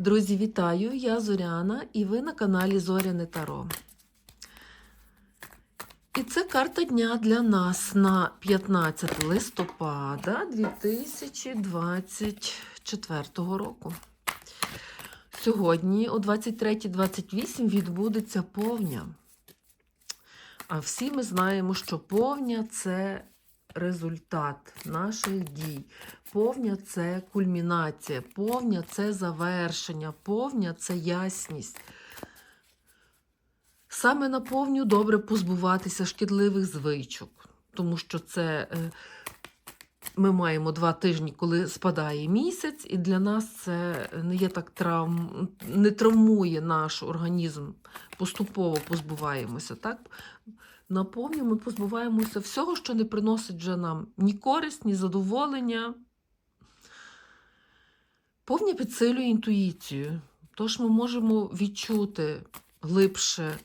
Друзі, вітаю! Я Зоряна і ви на каналі Зоряне Таро. І це карта дня для нас на 15 листопада 2024 року. Сьогодні о 23.28 відбудеться повня. А всі ми знаємо, що повня це результат наших дій. Повня це кульмінація, повня це завершення, повня це ясність. Саме на повню добре позбуватися шкідливих звичок, тому що це е, ми маємо два тижні, коли спадає місяць, і для нас це не є так травм, не травмує наш організм. Поступово позбуваємося. Так? На повню ми позбуваємося всього, що не приносить вже нам ні користь, ні задоволення. Повня підсилює інтуїцію, тож ми можемо відчути глибше,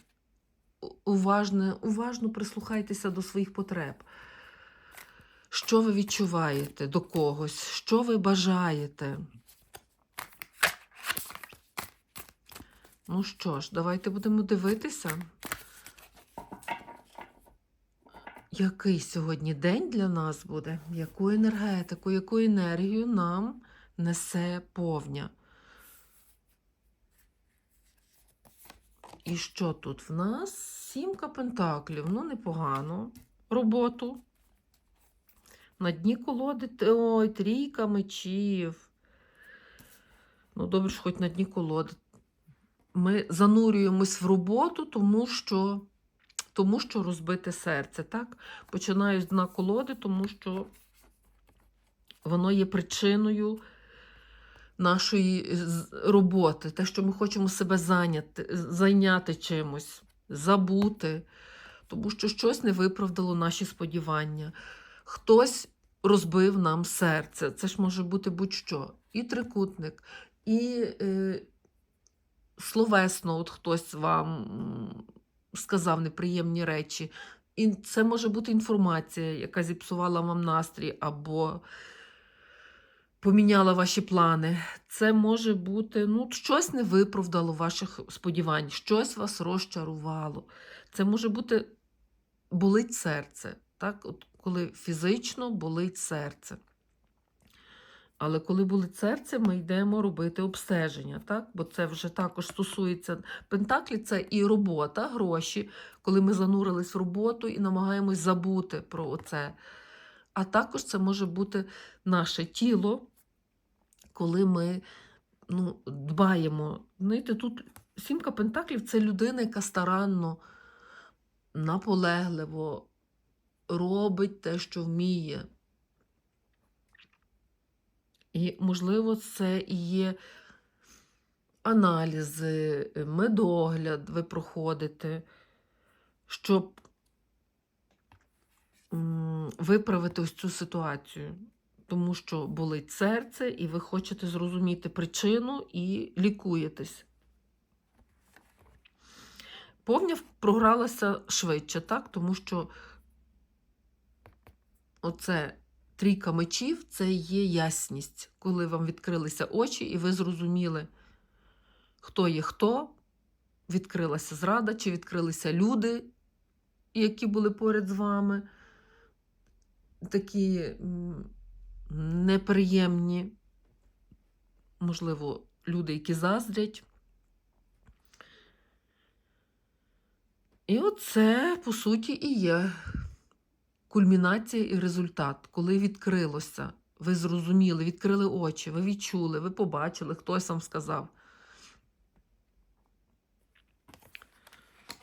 уважне, уважно прислухайтеся до своїх потреб. Що ви відчуваєте до когось, що ви бажаєте. Ну що ж, давайте будемо дивитися, який сьогодні день для нас буде, яку енергетику, яку енергію нам несе повня. І що тут в нас? Сімка пентаклів. Ну, непогано. Роботу. На дні колоди ой, трійка мечів. Ну, добре, ж хоч на дні колоди. Ми занурюємось в роботу, тому що тому що розбите серце. так? Починаю з дна колоди, тому що воно є причиною нашої роботи, те, що ми хочемо себе зайняти, зайняти чимось, забути, тому що щось не виправдало наші сподівання. Хтось розбив нам серце. Це ж може бути будь-що. І трикутник, і е, словесно, от хтось вам сказав неприємні речі. І це може бути інформація, яка зіпсувала вам настрій, або поміняла ваші плани. Це може бути, ну, щось не виправдало ваших сподівань, щось вас розчарувало. Це може бути болить серце, так? От коли фізично болить серце. Але коли болить серце, ми йдемо робити обстеження, так? бо це вже також стосується Пентаклі, це і робота, гроші, коли ми занурились в роботу і намагаємось забути про це. А також це може бути наше тіло, коли ми ну, дбаємо. Знаєте, тут сімка Пентаклів це людина, яка старанно, наполегливо робить те, що вміє. І, можливо, це і є аналізи, медогляд ви проходите, щоб виправити ось цю ситуацію. Тому що болить серце, і ви хочете зрозуміти причину і лікуєтесь. Повня програлася швидше, так? Тому що оце трійка мечів це є ясність, коли вам відкрилися очі, і ви зрозуміли, хто є хто, відкрилася зрада, чи відкрилися люди, які були поряд з вами. Такі неприємні, можливо, люди, які заздрять. І оце, по суті, і є кульмінація і результат, коли відкрилося, ви зрозуміли, відкрили очі, ви відчули, ви побачили, хтось вам сказав.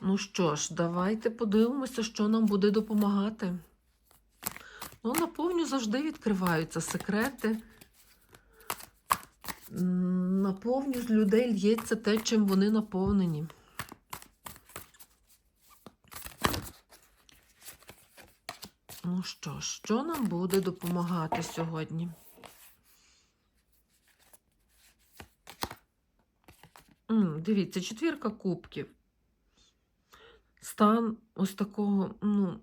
Ну що ж, давайте подивимося, що нам буде допомагати. Ну, наповню завжди відкриваються секрети. Наповню з людей л'ється те, чим вони наповнені. Що що нам буде допомагати сьогодні? Дивіться, четвірка кубків. Стан ось такого, ну,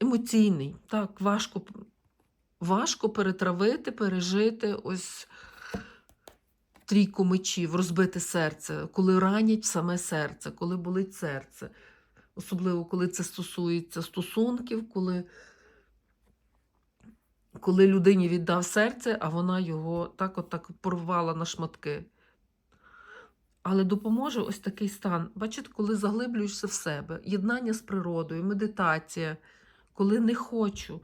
емоційний. Так, важко, важко перетравити, пережити ось трійку мечів, розбите серце, коли ранять саме серце, коли болить серце. Особливо, коли це стосується стосунків, коли, коли людині віддав серце, а вона його так от так порвала на шматки. Але допоможе ось такий стан. Бачите, коли заглиблюєшся в себе, єднання з природою, медитація, коли не хочу.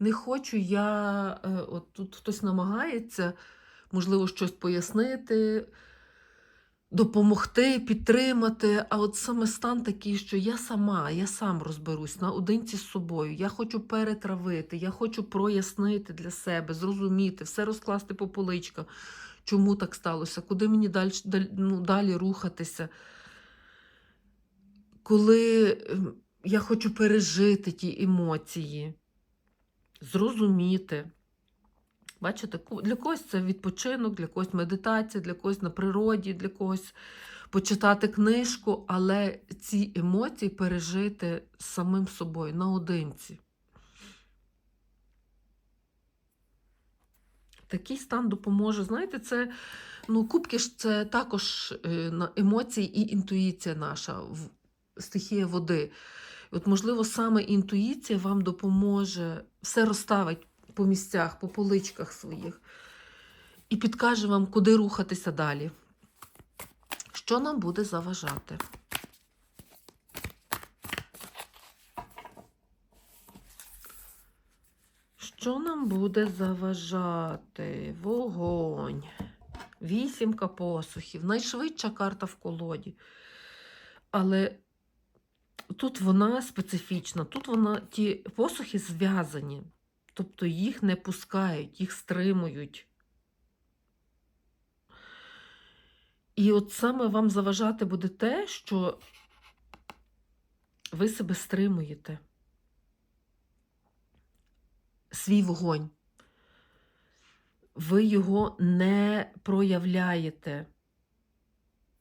Не хочу, я е, от тут хтось намагається, можливо, щось пояснити, допомогти, підтримати. А от саме стан такий, що я сама, я сам розберусь наодинці з собою. Я хочу перетравити, я хочу прояснити для себе, зрозуміти, все розкласти по поличках, чому так сталося, куди мені далі, ну, далі рухатися. Коли ем, я хочу пережити ті емоції, зрозуміти. Бачите, для когось це відпочинок, для когось медитація, для когось на природі, для когось почитати книжку, але ці емоції пережити самим собою наодинці. Такий стан допоможе. Знаєте, це ну, кубки ж це також е, емоції і інтуїція наша, стихія води. От, можливо, саме інтуїція вам допоможе все розставить по місцях, по поличках своїх і підкаже вам, куди рухатися далі. Що нам буде заважати? Що нам буде заважати? Вогонь. Вісімка посухів. Найшвидша карта в колоді. Але тут вона специфічна. Тут вона ті посухи зв'язані. Тобто їх не пускають, їх стримують. І от саме вам заважати буде те, що ви себе стримуєте. Свій вогонь. Ви його не проявляєте.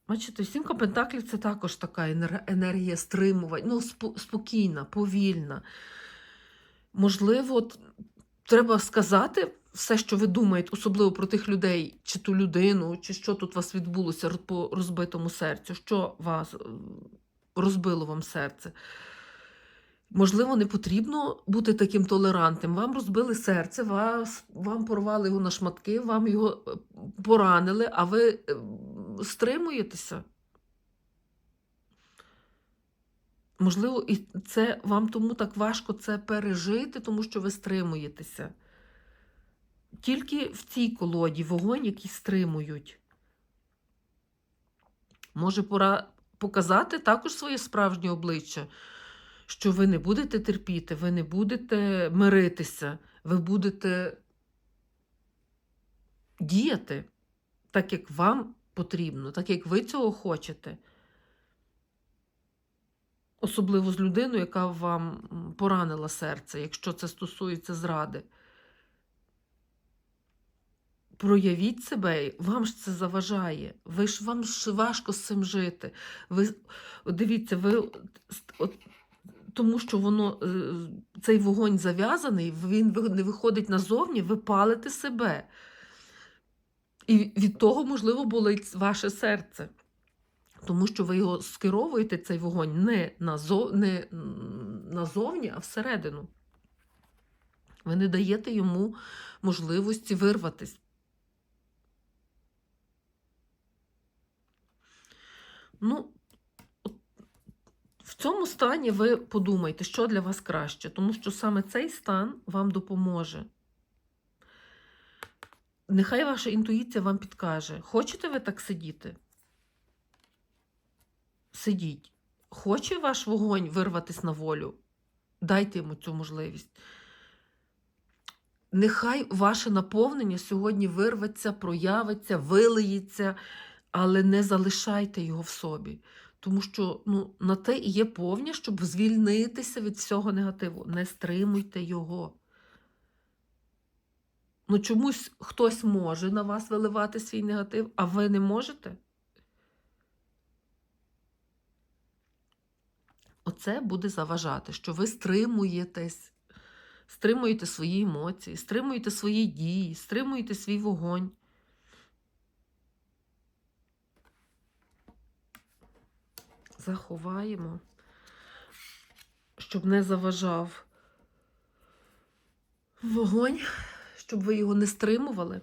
Бачите, сімка пентаклів це також така енергія стримування, ну, спокійна, повільна. Можливо, треба сказати все, що ви думаєте, особливо про тих людей, чи ту людину, чи що тут у вас відбулося по розбитому серцю, що вас е, розбило вам серце. Можливо, не потрібно бути таким толерантним. Вам розбили серце, вас, вам порвали його на шматки, вам його е, поранили, а ви е, стримуєтеся. Можливо, і це вам тому так важко це пережити, тому що ви стримуєтеся. Тільки в цій колоді вогонь, який стримують. Може, пора показати також своє справжнє обличчя, що ви не будете терпіти, ви не будете миритися, ви будете діяти так, як вам потрібно, так, як ви цього хочете. Особливо з людиною, яка вам поранила серце, якщо це стосується зради. Проявіть себе, вам ж це заважає. Ви ж вам ж важко з цим жити. Ви дивіться, ви от, тому що воно е, цей вогонь зав'язаний, він не виходить назовні, ви палите себе. І від того, можливо, болить ваше серце. Тому що ви його скеровуєте, цей вогонь, не, назов, не назовні, а всередину. Ви не даєте йому можливості вирватись. Ну, в цьому стані ви подумайте, що для вас краще, тому що саме цей стан вам допоможе. Нехай ваша інтуїція вам підкаже, хочете ви так сидіти? Сидіть. Хоче ваш вогонь вирватися на волю? Дайте йому цю можливість. Нехай ваше наповнення сьогодні вирветься, проявиться, вилиється, але не залишайте його в собі. Тому що ну, на те і є повня, щоб звільнитися від всього негативу. Не стримуйте його. Ну, чомусь хтось може на вас виливати свій негатив, а ви не можете. Оце буде заважати, що ви стримуєтесь, стримуєте свої емоції, стримуєте свої дії, стримуєте свій вогонь. Заховаємо, щоб не заважав вогонь, щоб ви його не стримували.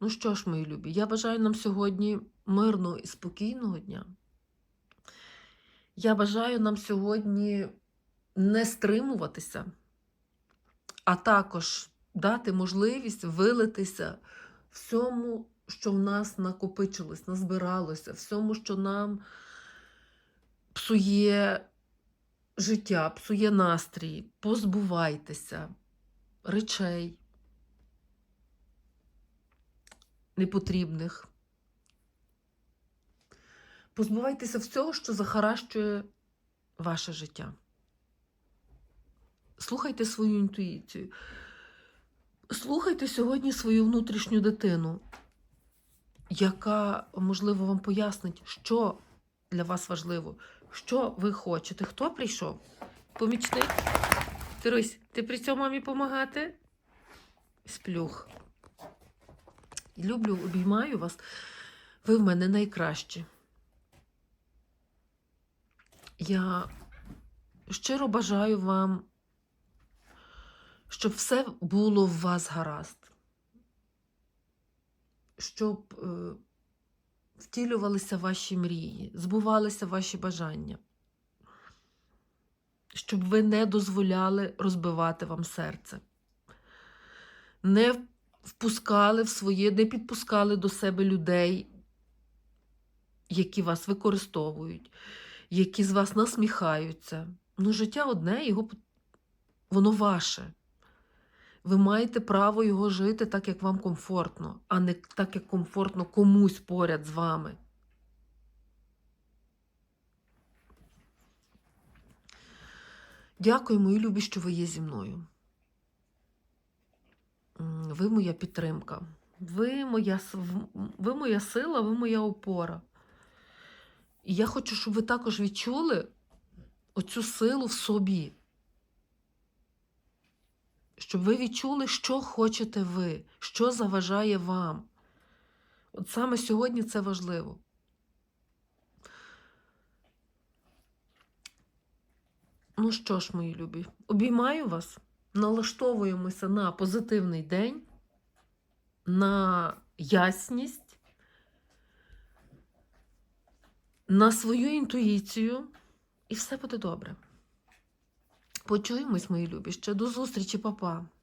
Ну що ж, мої любі, я бажаю нам сьогодні мирного і спокійного дня. Я бажаю нам сьогодні не стримуватися, а також дати можливість вилитися всьому, що в нас накопичилось, назбиралося, всьому, що нам псує життя, псує настрій. Позбувайтеся речей непотрібних. Позбувайтеся всього, що захаращує ваше життя. Слухайте свою інтуїцію. Слухайте сьогодні свою внутрішню дитину, яка, можливо, вам пояснить, що для вас важливо, що ви хочете. Хто прийшов? Помічник? Тирусь, ти при цьому мамі допомагати? Сплюх. Люблю, обіймаю вас. Ви в мене найкращі. Я щиро бажаю вам, щоб все було в вас гаразд, щоб е, втілювалися ваші мрії, збувалися ваші бажання, щоб ви не дозволяли розбивати вам серце, не впускали в своє, не підпускали до себе людей, які вас використовують, які з вас насміхаються. Ну, життя одне, його воно ваше. Ви маєте право його жити так, як вам комфортно, а не так, як комфортно комусь поряд з вами. Дякую, мої любі, що ви є зі мною. Ви моя підтримка. Ви моя, ви моя сила, ви моя опора. І я хочу, щоб ви також відчули оцю силу в собі. Щоб ви відчули, що хочете ви, що заважає вам. От саме сьогодні це важливо. Ну що ж, мої любі, обіймаю вас, налаштовуємося на позитивний день, на ясність, на свою інтуїцію, і все буде добре. Почуємось, мої любі. Ще до зустрічі, папа.